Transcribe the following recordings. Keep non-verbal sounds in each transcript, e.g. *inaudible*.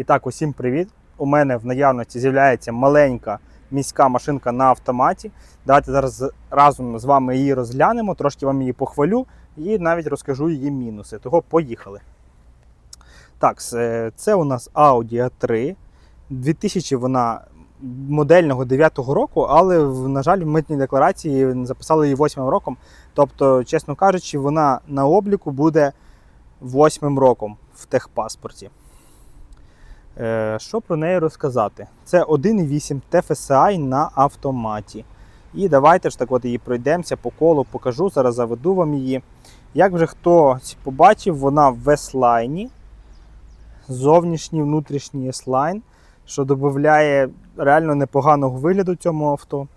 І так, усім привіт! У мене в наявності з'являється маленька міська машинка на автоматі. Давайте зараз разом з вами її розглянемо, трошки вам її похвалю і навіть розкажу її мінуси. Того поїхали. Так, е, це у нас Audi A3. 2000 вона модельного 9-го року, але, на жаль, в митній декларації записали її 8 роком. Тобто, чесно кажучи, вона на обліку буде 8 роком в техпаспорті. Е, Що про неї розказати? Це 1.8 TFSI на автоматі. І давайте ж так от її пройдемося по колу, покажу, зараз заведу вам її. Як вже хтось побачив, вона в S-Line, зовнішній внутрішній S-Line, що додає реально непоганого вигляду цьому авто.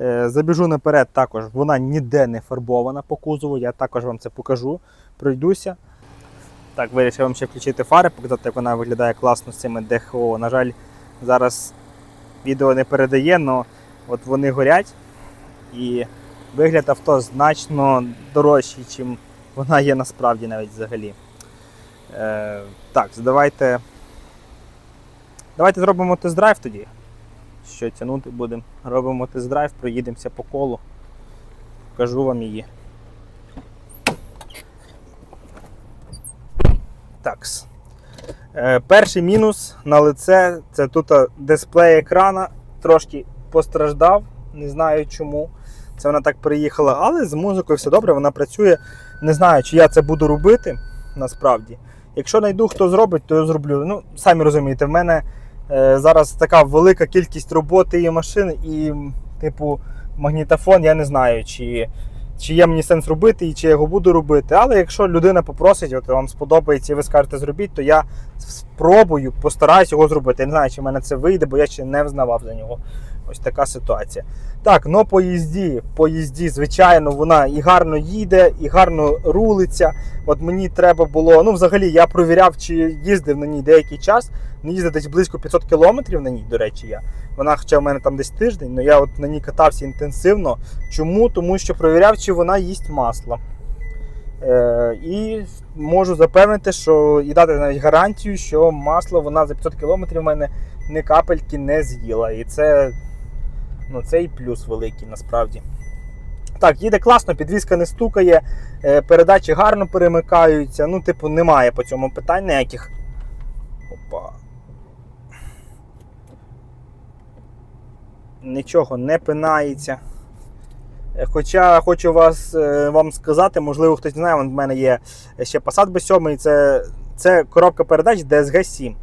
Е, Забіжу наперед, також вона ніде не фарбована по кузову, я також вам це покажу. Пройдуся. Так, вирішив вам ще включити фари, показати, як вона виглядає класно з цими ДХО. На жаль, зараз відео не передає, але от вони горять. І вигляд авто значно дорожчий, ніж вона є насправді навіть взагалі. Е, так, давайте. Давайте зробимо тест-драйв тоді. Що тягнути будемо. Робимо тест-драйв, проїдемося по колу. Покажу вам її. Такс. Е, перший мінус на лице це тут дисплей екрана трошки постраждав, не знаю чому. Це вона так приїхала, але з музикою все добре, вона працює. Не знаю, чи я це буду робити насправді. Якщо знайду, хто зробить, то я зроблю. Ну, самі розумієте, в мене е, зараз така велика кількість роботи і машин, і, типу, магнітофон, я не знаю, чи, чи є мені сенс робити і чи я його буду робити. Але якщо людина попросить, от вам сподобається і ви скажете зробіть, то я спробую, постараюсь його зробити. Я не знаю, чи в мене це вийде, бо я ще не взнавав за нього. Ось така ситуація. Так, ну по їзді, по їзді, звичайно, вона і гарно їде, і гарно рулиться. От мені треба було. Ну, взагалі, я провіряв, чи їздив на ній деякий час. Не їздив десь близько 500 кілометрів на ній, до речі, я. Вона хоча в мене там десь тиждень, але я от на ній катався інтенсивно. Чому? Тому що провіряв, чи вона їсть масло. Е, і можу запевнити, що і дати навіть гарантію, що масло вона за 500 кілометрів в мене ні капельки не з'їла. І це, ну, це і плюс великий насправді. Так, їде класно, підвізка не стукає, е, передачі гарно перемикаються. Ну, типу, немає по цьому питань ніяких. Опа. Нічого не пинається. Е, Хоча хочу вас, е, вам сказати, можливо, хтось не знає, в мене є ще Passat B7, це, це коробка передач DSG 7.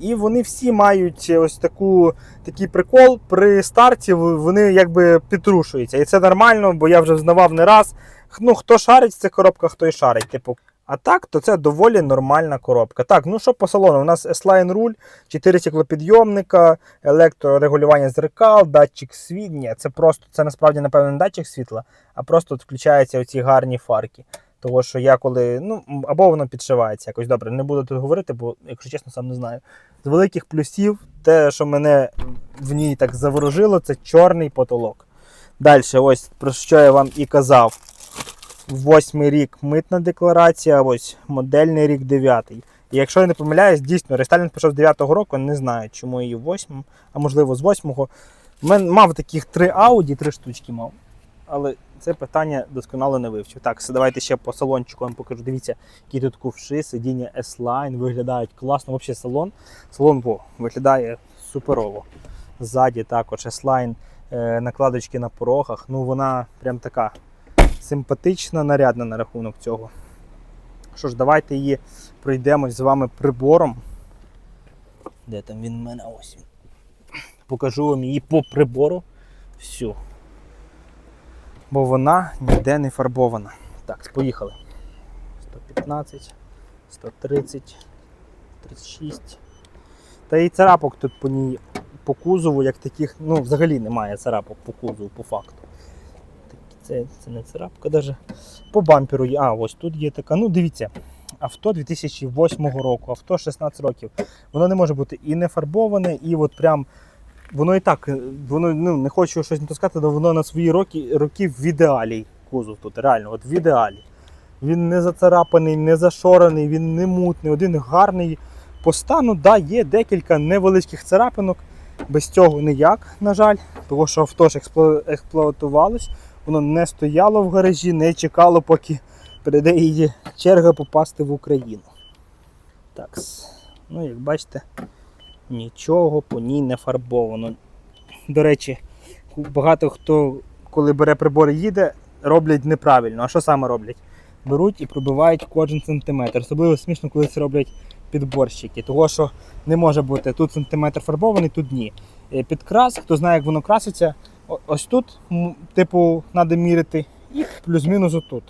І вони всі мають ось таку, такий прикол. При старті вони якби підтрушуються. І це нормально, бо я вже взнавав не раз. Ну, хто шарить в цих коробках, той шарить. Типу. А так, то це доволі нормальна коробка. Так, ну що по салону? У нас S-Line руль, 4 стеклопідйомника, електрорегулювання зеркал, датчик світла. Це просто, це насправді, напевно, не датчик світла, а просто включаються оці гарні фарки. Того, що я коли. Ну, або воно підшивається якось добре. Не буду тут говорити, бо, якщо чесно, сам не знаю. З великих плюсів, те, що мене в ній так заворожило, це чорний потолок. Далі, ось про що я вам і казав. Восьмий рік митна декларація, ось модельний рік дев'ятий. І якщо я не помиляюсь, дійсно, рестайлінг пішов з 9-го року, не знаю, чому її восьмим, а можливо з восьмого. Мен мав таких три Audi, три штучки мав. Але це питання досконало не вивчив. Так, давайте ще по салончику вам покажу. Дивіться, які тут ковши, сидіння S-Line, виглядають класно. Взагалі салон. Салон во, виглядає суперово. Ззаді також S-Line, е, накладочки на порогах. Ну вона прям така симпатична, нарядна на рахунок цього. Що ж, давайте її пройдемось з вами прибором. Де там він в мене? Ось він. Покажу вам її по прибору. Всю. Бо вона ніде не фарбована. Так, поїхали. 115, 130, 36. Та і царапок тут по ній по кузову, як таких, ну, взагалі немає царапок по кузову, по факту. Це, це не царапка навіть. По бамперу є. А, ось тут є така. Ну, дивіться, авто 2008 року, авто 16 років. Воно не може бути і не фарбоване, і от прям. Воно і так, е, воно ну, не хочу щось не сказати, але воно на свої роки, роки в ідеалі кузов тут, реально, от в ідеалі. Він не зацарапаний, не зашорений, він не мутний, один гарний по стану, да, є декілька невеличких царапинок. Без цього ніяк, на жаль, тому що авто ж експлуатувалось, воно не стояло в гаражі, не чекало, поки прийде її черга попасти в Україну. Так, ну як бачите, нічого по ній не фарбовано. До речі, багато хто, коли бере прибор і їде, роблять неправильно. А що саме роблять? Беруть і пробивають кожен сантиметр. Особливо смішно, коли це роблять підборщики. Того, що не може бути тут сантиметр фарбований, тут ні. Е, Підкрас, хто знає, як воно краситься, ось тут, типу, треба міряти, і плюс-мінус отут.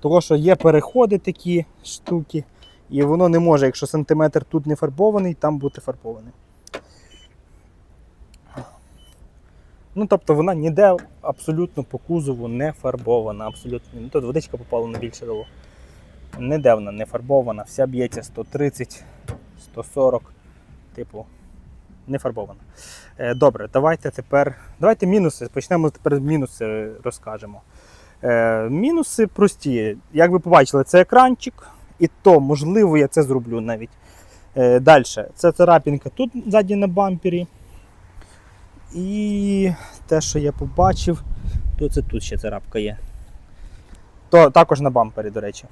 Того, що є переходи такі штуки, і воно не може, якщо сантиметр тут не фарбований, там бути фарбований. Ну, тобто вона ніде абсолютно по кузову не фарбована. Абсолютно. Ну, Тут водичка попала на більше дало. Ніде вона не фарбована, вся б'ється 130, 140, типу, не фарбована. Е, добре, давайте тепер. Давайте мінуси. Почнемо тепер мінуси розкажемо. Е, мінуси прості. Як ви побачили, це екранчик, і то, можливо, я це зроблю навіть. Е, Далі, це царапінка тут ззаді на бампері. І те, що я побачив, то це тут ще царапка є. То також на бампері, до речі.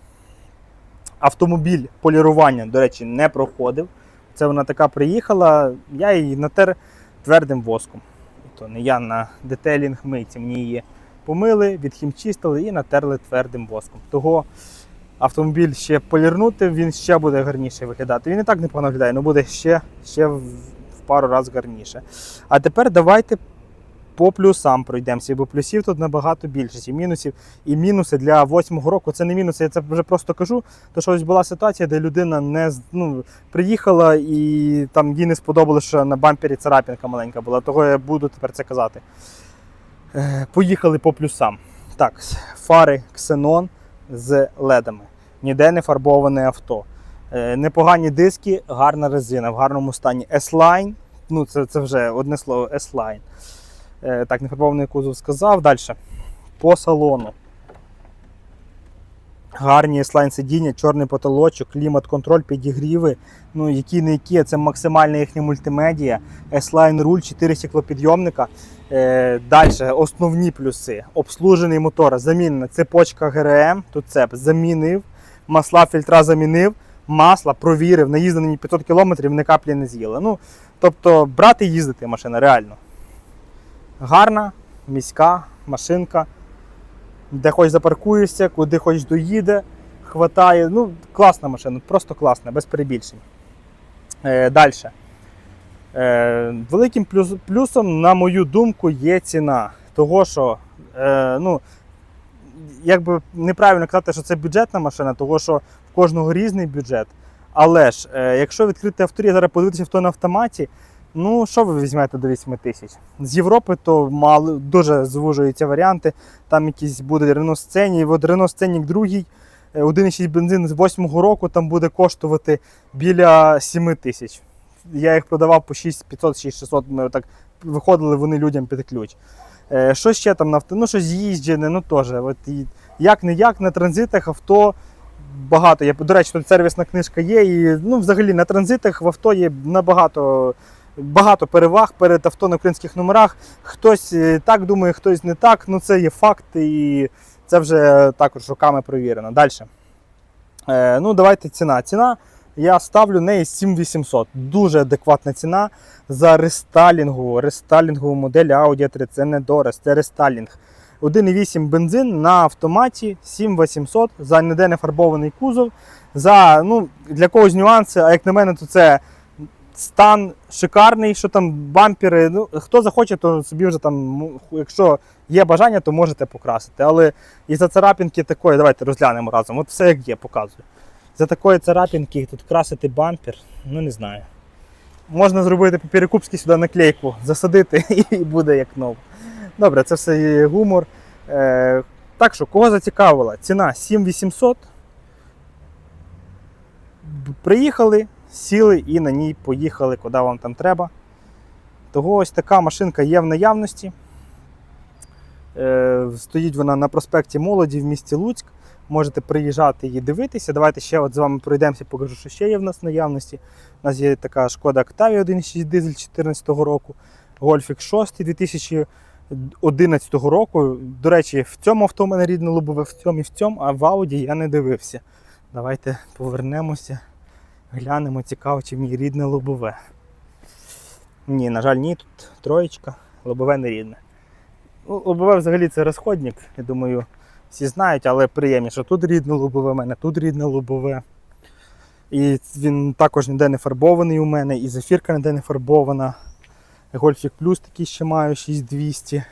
Автомобіль полірування, до речі, не проходив. Це вона така приїхала, я її натер твердим воском. То не я на детейлінг мийці. Мені її помили, відхімчистили і натерли твердим воском. Того автомобіль ще полірнути, він ще буде гарніше виглядати. Він і так непогано виглядає, але буде ще, ще в, в пару разів гарніше. А тепер давайте по плюсам пройдемося, бо плюсів тут набагато більше, і мінусів. І мінуси для восьмого року це не мінуси, я це вже просто кажу. То що ось була ситуація, де людина не ну, приїхала і там їй не сподобалося, що на бампері царапінка маленька була. Того я буду тепер це казати. Е, Поїхали по плюсам. Так, фари Xenon з ледами. Ніде не фарбоване авто. Е, Непогані диски, гарна резина в гарному стані. S-Line, ну це, це вже одне слово S-Line. Е, Так, нефарбований кузов сказав. Далі. По салону. Гарні S-Line сидіння, чорний потолочок, клімат-контроль, підігріви. Ну, які не які, це максимальна їхня мультимедія. S-Line руль, 4 стеклопідйомника. Е, Далі, основні плюси. Обслужений мотор, замінена цепочка ГРМ, тут цеп замінив, масла фільтра замінив, масло провірив, наїздив на ній 500 км, ні каплі не з'їла. Ну, тобто брати і їздити машина реально. Гарна, міська машинка, де хоч запаркуєшся, куди хоч доїде, хватає. Ну, класна машина, просто класна, без перебільшень. Е, Далі. Е, великим плюс, плюсом, на мою думку, є ціна. Того, що е, ну, якби неправильно казати, що це бюджетна машина, того що в кожного різний бюджет. Але ж, якщо відкрити авто, я зараз подивитися авто на автоматі, ну що ви візьмете до 8 тисяч? З Європи то мало, дуже звужуються варіанти. Там якісь буде Renault Scenic, от Renault Scenic другий, е, 1,6 бензин з 8 року там буде коштувати біля 7 тисяч. Я їх продавав по 6500 6600 ми так виходили вони людям під ключ. Е, що ще там на авто? Ну, щось з'їжджене, ну теж. Як не як на транзитах авто багато. є. До речі, тут сервісна книжка є. І ну, взагалі на транзитах в авто є набагато багато переваг перед авто на українських номерах. Хтось е, так думає, хтось не так. Ну це є факт, і це вже також роками провірено. Далі. Е, ну, давайте ціна. Ціна. Я ставлю неї 7800. Дуже адекватна ціна за рестайлінгову, рестайлінгову модель Audi 3. Це не Дорес, це рестайлінг. 1,8 бензин на автоматі 7800 за ніде не фарбований кузов. За, ну, для когось нюанси, а як на мене, то це стан шикарний, що там бампери. Ну, хто захоче, то собі вже там, якщо є бажання, то можете покрасити. Але і за царапінки такої, давайте розглянемо разом. От все як є, показую. За такої царапінки тут красити бампер, ну не знаю. Можна зробити по перекупськи сюди наклейку, засадити *laughs* і буде як ново. Добре, це все є гумор. Е, так що, кого зацікавила? Ціна 7800. Приїхали, сіли і на ній поїхали, куди вам там треба. Того ось така машинка є в наявності. Е, стоїть вона на проспекті Молоді в місті Луцьк. Можете приїжджати і дивитися. Давайте ще от з вами пройдемося, покажу, що ще є в нас в наявності. У нас є така шкода Octavia 1.6 дизель 2014 року, Golf 6 2011 року. До речі, в цьому авто в мене рідне лобове, в цьому і в цьому, а в Audi я не дивився. Давайте повернемося, глянемо, цікаво, чи мій рідне лобове. Ні, на жаль, ні, тут троєчка, лобове не рідне. Ну, лобове взагалі це розходник, я думаю, всі знають, але приємніше. що Тут рідне лобове, в мене тут рідне лобове. І він також ніде не фарбований у мене, і зефірка ніде не фарбована. Гольфік Плюс такий ще маю 6200.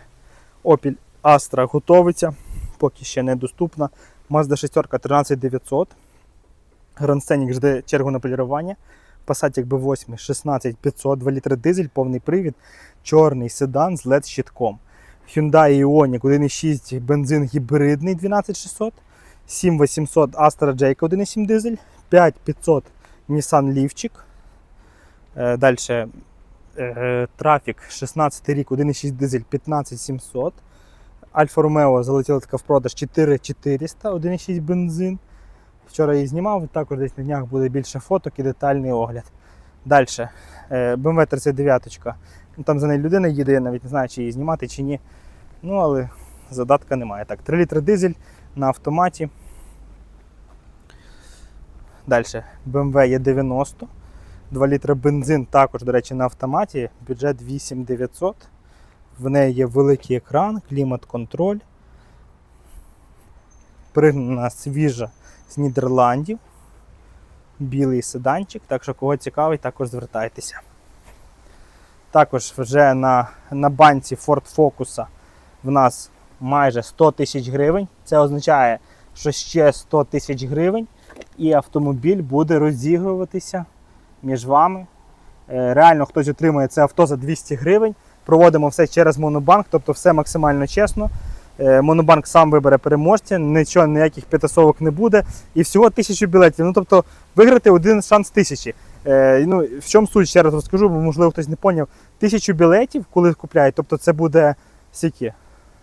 Opel Astra готовиться, поки ще недоступна. Mazda 6 13900. Grand Scenic жде чергу на полірування. Passat B8 16500, 2 літри дизель, повний привід, чорний седан з LED щитком. Hyundai Ioniq 1.6 бензин гібридний 12600, 7800 Astra J 1.7 дизель, 5500 Nissan Leafчик. Е, Далі е, Трафік 16 рік, 1.6 дизель 15700. Альфа Ромео залетіла така в продаж 4400, 1.6 бензин. Вчора її знімав, також десь на днях буде більше фоток і детальний огляд. Далі. BMW 39. Ну, Там за нею людина їде, я навіть не знаю, чи її знімати, чи ні. Ну, але задатка немає. Так, 3 літри дизель на автоматі. Далі. BMW є 90. 2 літри бензин також, до речі, на автоматі. Бюджет 8900. В неї є великий екран, клімат-контроль. Пригнана свіжа з Нідерландів. Білий седанчик, так що кого цікавить, також звертайтеся. Також вже на, на банці Ford Focus в нас майже 100 тисяч гривень. Це означає, що ще 100 тисяч гривень і автомобіль буде розігруватися між вами. Е, Реально хтось отримує це авто за 200 гривень. Проводимо все через Монобанк, тобто все максимально чесно. Е, Монобанк сам вибере переможця, нічого, ніяких п'ятасовок не буде. І всього тисячу білетів. Ну тобто виграти один шанс тисячі. Е, ну, в чому суть, ще раз розкажу, бо можливо хтось не поняв. Тисячу білетів, коли купляють, тобто це буде скільки?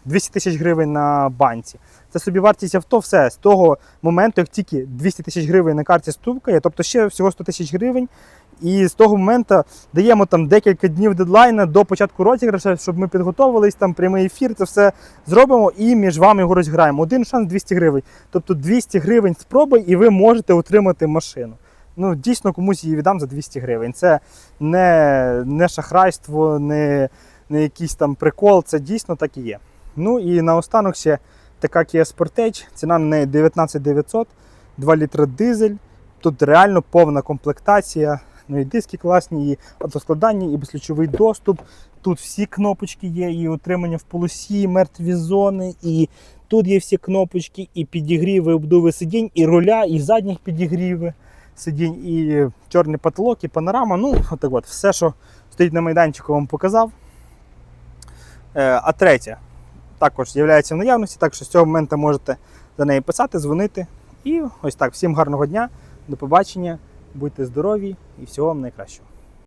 200 тисяч гривень на банці. Це собі вартість авто, все. З того моменту, як тільки 200 тисяч гривень на карті стукає, тобто ще всього 100 тисяч гривень. І з того моменту даємо там декілька днів дедлайна до початку розіграшу, щоб ми підготовились, там прямий ефір, це все зробимо і між вами його розграємо. Один шанс 200 гривень. Тобто 200 гривень спроби, і ви можете отримати машину. Ну, дійсно комусь її віддам за 200 гривень. Це не, не шахрайство, не, не якийсь там прикол, це дійсно так і є. Ну і наостанок ще така Kia Sportage, ціна на неї 19 900, 2 літри дизель. Тут реально повна комплектація. Ну і диски класні, і автоскладання, і безключовий доступ. Тут всі кнопочки є, і отримання в полосі, і мертві зони, і тут є всі кнопочки, і підігріви, обдуви сидінь, і руля, і задніх підігріви сидінь, і чорний потолок, і панорама. Ну, отак от, все, що стоїть на майданчику, вам показав. Е, А третя також є в наявності, так що з цього моменту можете за неї писати, дзвонити. І ось так. Всім гарного дня, до побачення, будьте здорові і всього вам найкращого.